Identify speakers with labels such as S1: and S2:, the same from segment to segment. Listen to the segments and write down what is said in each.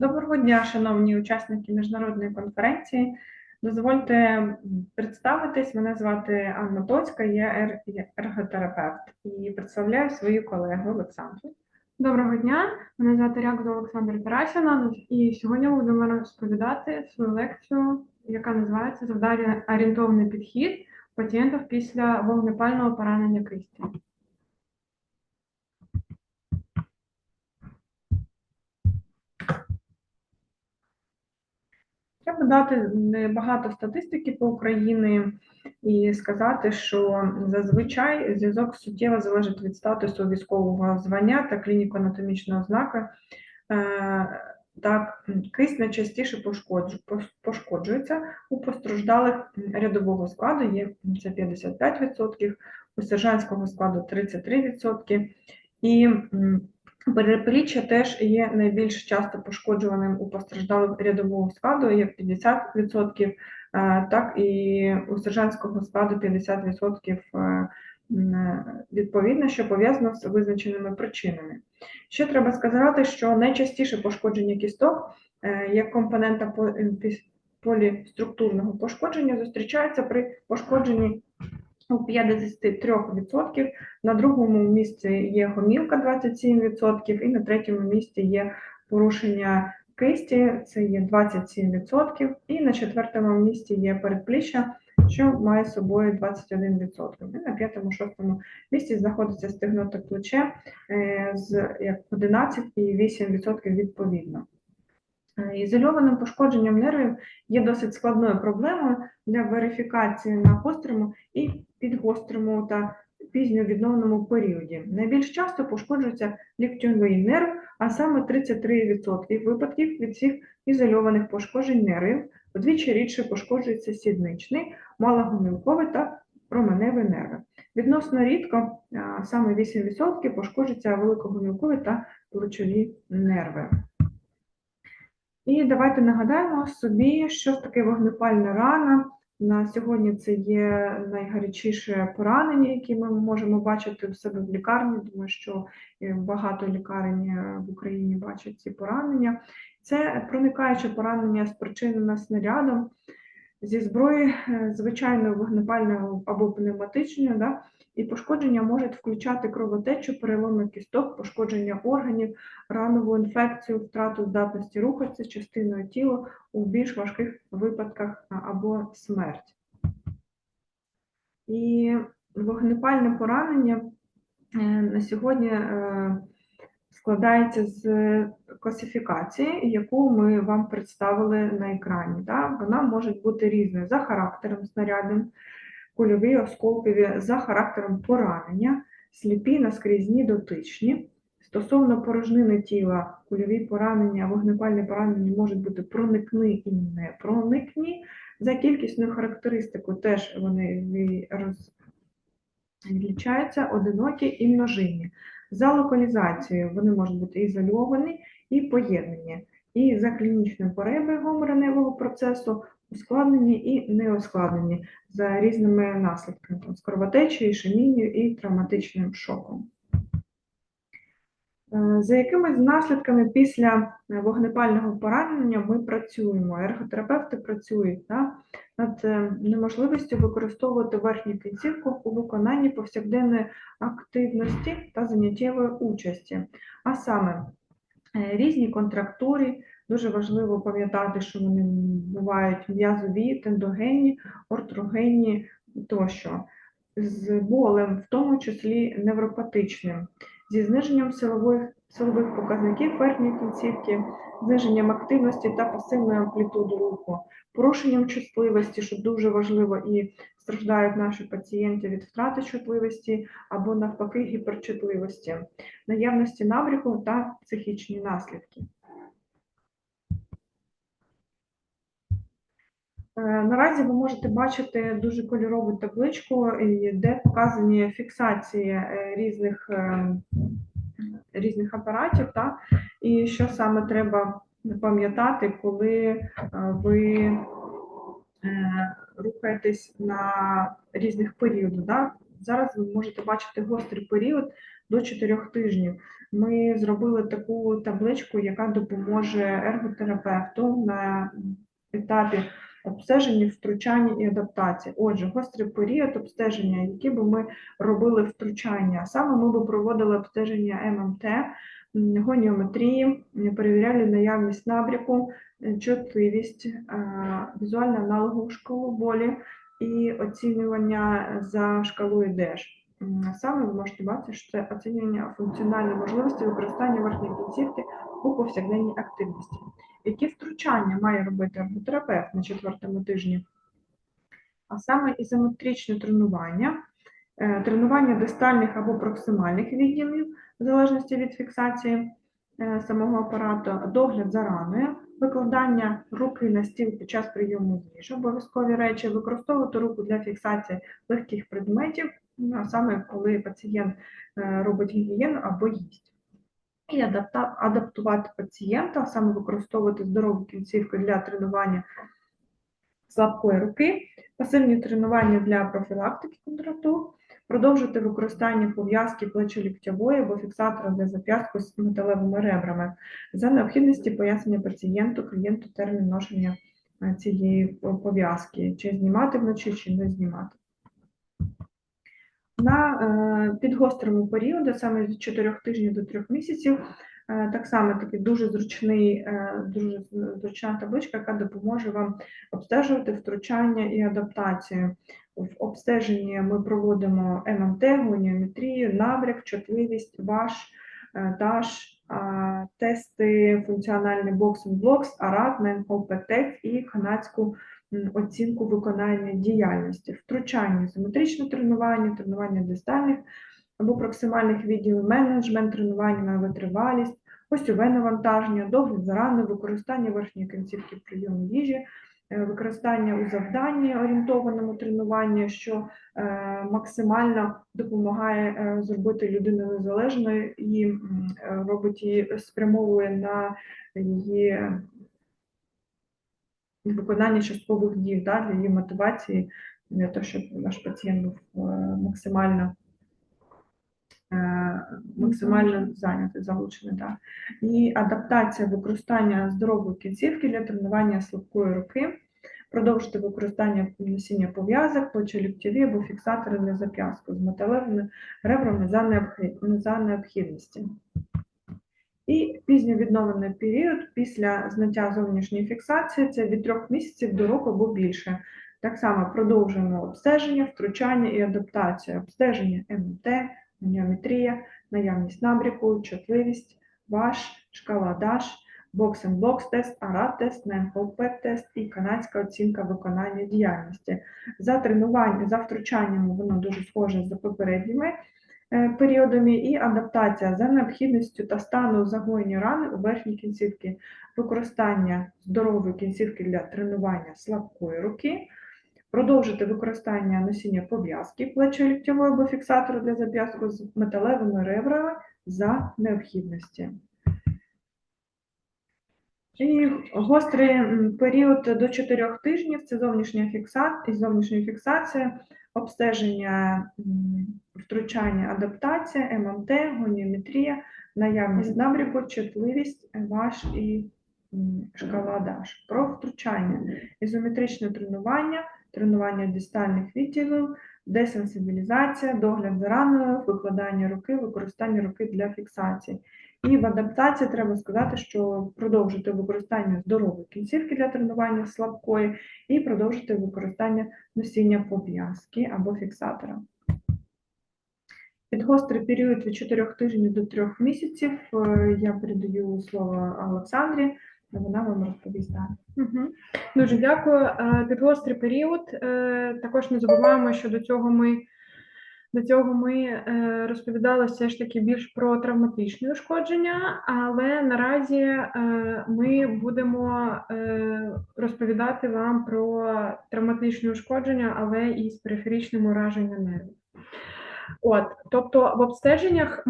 S1: Доброго дня, шановні учасники міжнародної конференції. Дозвольте представитись. Мене звати Анна Тоцька, я ер- ерготерапевт і представляю свою колегу Олександру.
S2: Доброго дня, мене звати Рякова Олександра Тарасіна, і сьогодні будемо розповідати свою лекцію, яка називається Завдання орієнтований підхід пацієнтів після вогнепального поранення кисті.
S1: Треба дати багато статистики по Україні і сказати, що зазвичай зв'язок суттєво залежить від статусу військового звання та клініко-анатомічної ознаки. Е, Так, кисть найчастіше пошкоджується у постраждалих рядового складу, є це 55%, у сержантського складу 33%. І м, передпліччя теж є найбільш часто пошкоджуваним у постраждалих рядового складу, як 50%, е, так і у сержантського складу 50% е, відповідно, що пов'язано з визначеними причинами. Ще треба сказати, що найчастіше пошкодження кісток е, як компонента по- е, поліструктурного пошкодження зустрічається при пошкодженні у 53%, на другому місці є гомілка 27%, і на третьому місці є порушення кисті, це є 27%, і на четвертому місці є передпліччя, що має собою 21%. І на п'ятому, шостому місці знаходиться стегно та плече е, з як 11 і 8% відповідно. Е, Ізольованим пошкодженням нервів є досить складною проблемою для верифікації на гострому і підгострому та пізньовідновному періоді. Найбільш часто пошкоджується ліктьовий нерв, а саме 33% випадків від всіх ізольованих пошкоджень нервів, вдвічі рідше пошкоджується сідничний, малогомілковий та променевий нерви. Відносно рідко, саме 8% пошкоджуються великогомілкові та плечові нерви. І давайте нагадаємо собі, що таке вогнепальна рана. На сьогодні це є найгарячіше поранення, які ми можемо бачити в себе в лікарні. Думаю, що е, багато лікарень е, в Україні бачать ці поранення. Це проникаюче поранення спричинене снарядом зі зброї е, звичайною вогнепальною або пневматичною, да, і пошкодження можуть включати кровотечу, переломи кісток, пошкодження органів, ранову інфекцію, втрату здатності рухатися частиною тіла у більш важких випадках або смерть. І вогнепальне поранення е, на сьогодні е, складається з класифікації, яку ми вам представили на екрані. Да? Вона може бути різною за характером снарядним, кульові, осколкові, за характером поранення, сліпі, наскрізні, дотичні. Стосовно порожнини тіла, кульові поранення, вогнепальні поранення можуть бути проникні і не проникні. За кількісною характеристикою теж вони відлічаються одинокі і множинні. За локалізацією вони можуть бути ізольовані і поєднані. І за клінічним перебігом раневого процесу ускладнені і неускладнені за різними наслідками, з кровотечею, ішемією і травматичним шоком. Е, За якимись наслідками після е, вогнепального поранення ми працюємо, ерготерапевти працюють да, над е, неможливістю використовувати верхню кінцівку у виконанні повсякденної активності та заняттєвої участі. А саме різні контрактури, дуже важливо пам'ятати, що вони бувають м'язові, тендогенні, ортрогенні тощо, з болем, в тому числі невропатичним. Зі зниженням силових, силових показників верхньої кінцівки, зниженням активності та пасивної амплітуди руху, порушенням чутливості, що дуже важливо, і страждають наші пацієнти від втрати чутливості або навпаки гіперчутливості, наявності набряку та психічні наслідки. Е, Наразі ви можете бачити дуже кольорову табличку, де показані фіксації е, різних, е, різних апаратів, та, і що саме треба пам'ятати, коли е, ви е, рухаєтесь на різних періодах да, Зараз ви можете бачити гострий період до 4 тижнів. Ми зробили таку табличку, яка допоможе ерготерапевту на етапі обстеження, втручання і адаптації. Отже, гострий період обстеження, які би ми робили втручання. Саме ми би проводили обстеження ММТ, гоніометрії, перевіряли наявність набряку, чутливість, е, візуальну аналогову шкалу болі і оцінювання за шкалою ДЕШ. Саме ви можете бачити, що це оцінювання функціональної можливості використання верхньої кінцівки у повсякденній активності. Які втручання має робити арготерапевт на четвертому тижні? А саме ізометричне тренування, е, тренування дистальних або проксимальних відділів, в залежності від фіксації е, самого апарату, догляд за раною, викладання руки на стіл під час прийому їжі, обов'язкові речі, використовувати руку для фіксації легких предметів, ну, саме коли пацієнт е, робить гігієну або їсть. І адаптувати пацієнта, саме використовувати здорову кінцівку для тренування слабкої руки, пасивні тренування для профілактики контрактур, продовжити використання пов'язки плечо-ліктьової або фіксатора для зап'ястку з металевими ребрами. За необхідності пояснення пацієнту, клієнту термін ношення е, цієї пов'язки, чи знімати вночі, чи не знімати. На е, підгострому періоду, саме від 4 тижнів до 3 місяців, е, так само такий дуже зручний, е, дуже зручна табличка, яка допоможе вам обстежувати втручання і адаптацію. В обстеженні ми проводимо ММТ, гоніометрію, набряк, чутливість, ваш, а, тести функціональний боксинг блокс, арат, НПТ і канадську оцінку виконання діяльності, втручання, ізометричне тренування, тренування дистальних або проксимальних відділів, менеджмент, тренування на витривалість, осьове навантаження, догляд за раною, використання верхньої кінцівки прийому їжі, е, використання у завданні орієнтованому тренуванні, що е, максимально допомагає е, зробити людину незалежною і робить її спрямовує на її виконання часткових дій да, для її мотивації, для того, щоб ваш пацієнт був е, максимально е, максимально зайнятий, залучений. Да. І адаптація використання здорової кінцівки для тренування слабкої руки, продовжити використання носіння пов'язок, плечоліктєві або фіксатори для зап'ястку з металевими ребрами за необхідності. І пізньовідновлений період після зняття зовнішньої фіксації це від трьох місяців до року або більше. Так само продовжуємо обстеження, втручання і адаптацію. Обстеження ММТ, маніометрія, наявність набряку, чутливість, ваш, шкала ДАШ, боксинг бокс тест, арат тест, НМП тест і канадська оцінка виконання діяльності. За тренування, за втручаннями воно дуже схоже за попередніми періодами і адаптація за необхідністю та стану загоєння рани у верхній кінцівці, використання здорової кінцівки для тренування слабкої руки, продовжити використання носіння пов'язки плечо-ліктьової або фіксатору для зап'ястку з металевими ребрами за необхідності. І гострий період до 4 тижнів це зовнішня фіксація, зовнішня фіксація, обстеження, втручання, адаптація, ММТ, гоніометрія, наявність набряку, чутливість, ваш і шкала ДАШ. Про втручання, ізометричне тренування, тренування дистальних відділів, десенсибілізація, догляд за раною, викладання руки, використання руки для фіксації. І в адаптації треба сказати, що продовжити використання здорової кінцівки для тренування слабкої і продовжити використання носіння пов'язки або фіксатора. Під гострий період від 4 тижнів до 3 місяців е, я передаю слово Олександрі, вона вам розповість.
S2: Угу. Дуже дякую. Е, Під гострий період. е, Також не забуваємо, що до цього ми до цього ми е, розповідали все ж таки більш про травматичні ушкодження, але наразі е, ми будемо е, розповідати вам про травматичні ушкодження, але і з периферичним ураженням нервів. От, тобто в обстеженнях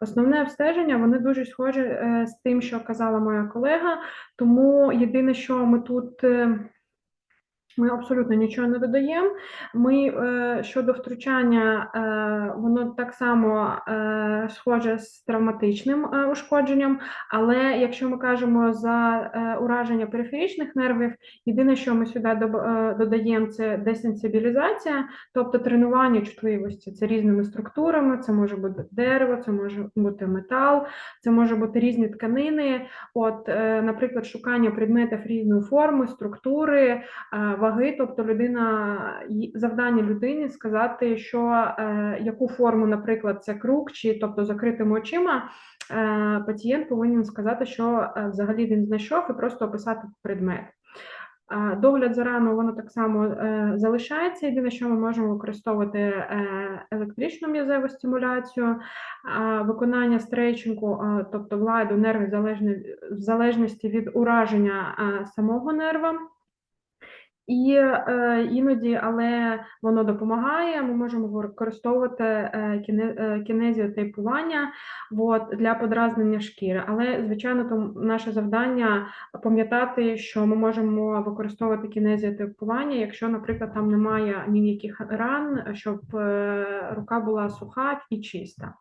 S2: основне обстеження вони дуже схожі з тим, що казала моя колега. Тому єдине, що ми тут Ми абсолютно нічого не додаємо. Ми е, щодо втручання, е, воно так само е, схоже з травматичним ушкодженням. Але якщо ми кажемо за ураження периферичних нервів, єдине, що ми сюди додаємо, це десенсибілізація, тобто тренування чутливості. Це різними структурами, це може бути дерево, це може бути метал, це може бути різні тканини. От, наприклад, шукання предметів різної форми, структури ваги, тобто людина завдання людині сказати, що е, яку форму, наприклад, це круг, чи тобто закритими очима. е, Пацієнт повинен сказати, що е, взагалі він знайшов, і просто описати предмет. Догляд за рану воно так само залишається. Єдине, що ми можемо використовувати електричну м'язеву стимуляцію, виконання стрейчингу, тобто нервів залежно, в залежності від ураження самого нерва. І е, іноді, але воно допомагає. Ми можемо використовувати е, кіне, е, от, для подразнення шкіри. Але, звичайно, то наше завдання пам'ятати, що ми можемо використовувати кінезіотейпування, якщо, наприклад, там немає ніяких ран, щоб е, рука була суха і чиста.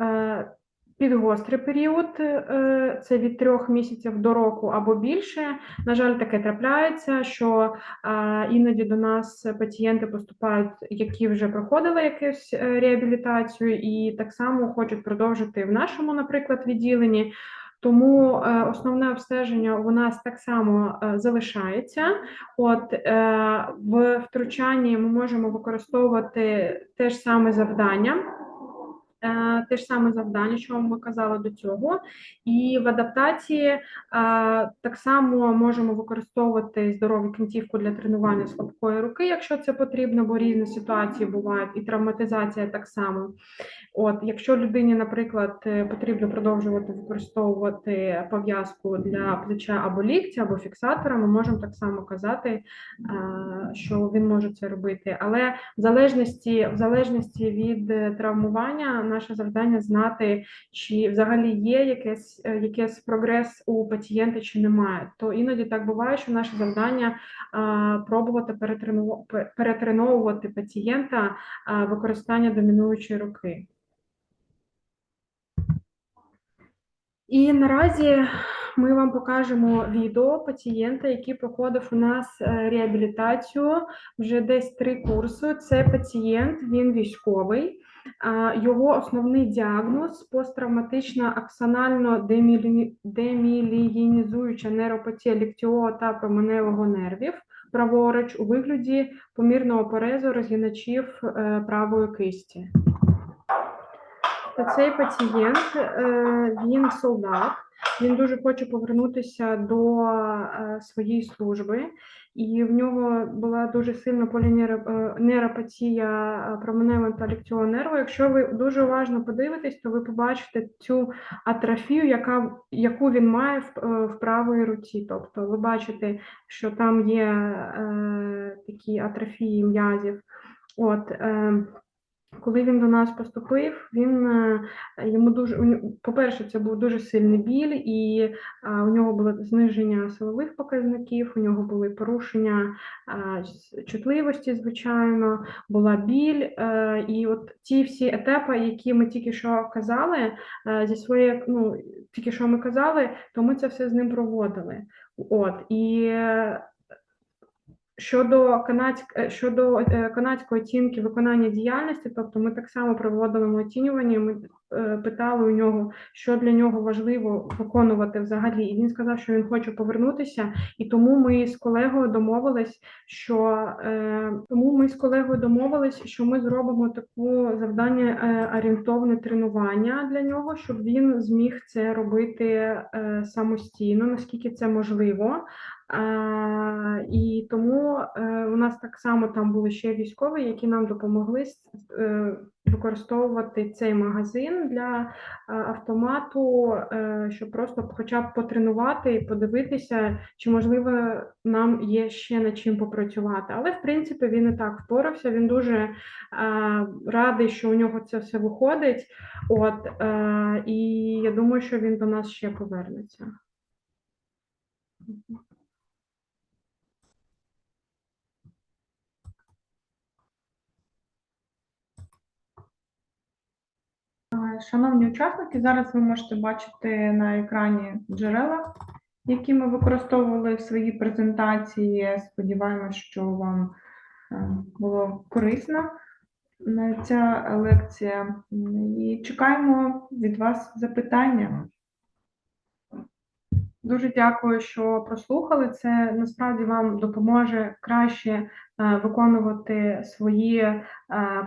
S2: Е, Підгострий період е, це від трьох місяців до року або більше. На жаль, таке трапляється, що е, іноді до нас пацієнти поступають, які вже проходили якусь е, реабілітацію, і так само хочуть продовжити в нашому, наприклад, відділенні. Тому основне обстеження у нас так само залишається. От в втручанні ми можемо використовувати те ж саме завдання. Е, те ж саме завдання, що ми казали до цього, і в адаптації е, так само можемо використовувати здорову кінцівку для тренування слабкої руки, якщо це потрібно, бо різні ситуації бувають, і травматизація так само. От, якщо людині, наприклад, е, потрібно продовжувати використовувати пов'язку для плеча або ліктя, або фіксатора, ми можемо так само казати, що він може це робити. Але в залежності, в залежності від травмування, наше завдання знати, чи взагалі є якесь, е, прогрес у пацієнта, чи немає. То іноді так буває, що наше завдання а, пробувати перетреновувати пацієнта а, використання домінуючої руки. І наразі ми вам покажемо відео пацієнта, який проходив у нас е, реабілітацію вже десь три курси. Це пацієнт, він військовий. Його основний діагноз посттравматична аксонально демілі- демілієнізуюча нейропатія ліктіового та променевого нервів праворуч у вигляді помірного порезу розгиначів е, правої кисті. Та Цей пацієнт, е, він солдат, він дуже хоче повернутися до е, своєї служби, і в нього була дуже сильна полінейропатія е, променевого та ліктьового нерву. Якщо ви дуже уважно подивитесь, то ви побачите цю атрофію, яка, яку він має в, в правій руці. Тобто ви бачите, що там є е, такі атрофії м'язів. От, е, коли він до нас поступив, він е, йому дуже по-перше, це був дуже сильний біль, і а, у нього було зниження силових показників, у нього були порушення а, чутливості, звичайно, була біль. е, І от ті всі етапи, які ми тільки що казали, е, зі своєї, ну, тільки що ми казали, то ми це все з ним проводили. От і е, Щодо канадськ... е, щодо е, канадської оцінки виконання діяльності, тобто ми так само проводили оцінювання. Ми питали у нього, що для нього важливо виконувати взагалі. І він сказав, що він хоче повернутися, і тому ми з колегою домовились, що е, тому ми з колегою домовились, що ми зробимо таку завдання е, орієнтовне тренування для нього, щоб він зміг це робити е, самостійно, наскільки це можливо. А, і тому е, у нас так само там були ще військові, які нам допомогли е, використовувати цей магазин для е, автомату, е, щоб просто хоча б потренувати і подивитися, чи можливо нам є ще над чим попрацювати. Але в принципі він і так впорався. Він дуже е, радий, що у нього це все виходить. От і я думаю, що він до нас ще повернеться.
S1: Е, Шановні учасники, зараз ви можете бачити на екрані джерела, які ми використовували в своїй презентації. Сподіваємось, що вам е, було корисно ця лекція. І чекаємо від вас запитання.
S2: Дуже дякую, що прослухали. Це насправді вам допоможе краще е, виконувати свої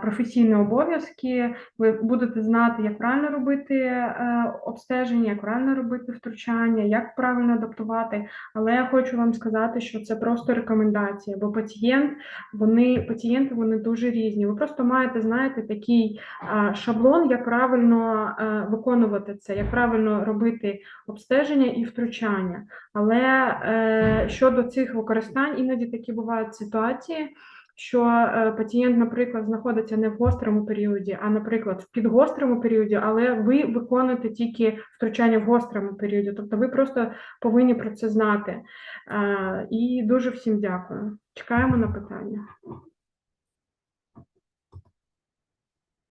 S2: професійні обов'язки. Ви будете знати, як правильно робити е, обстеження, як правильно робити втручання, як правильно адаптувати. Але я хочу вам сказати, що це просто рекомендація, бо пацієнт, вони пацієнти вони дуже різні. Ви просто маєте знаєте такий е, шаблон, як правильно е, виконувати це, як правильно робити обстеження і втручання. Але е, щодо цих використань, іноді такі бувають ситуації, що е, пацієнт, наприклад, знаходиться не в гострому періоді, а, наприклад, в підгострому періоді, але ви виконуєте тільки втручання в гострому періоді. Тобто ви просто повинні про це знати. Е, і дуже всім дякую. Чекаємо на питання.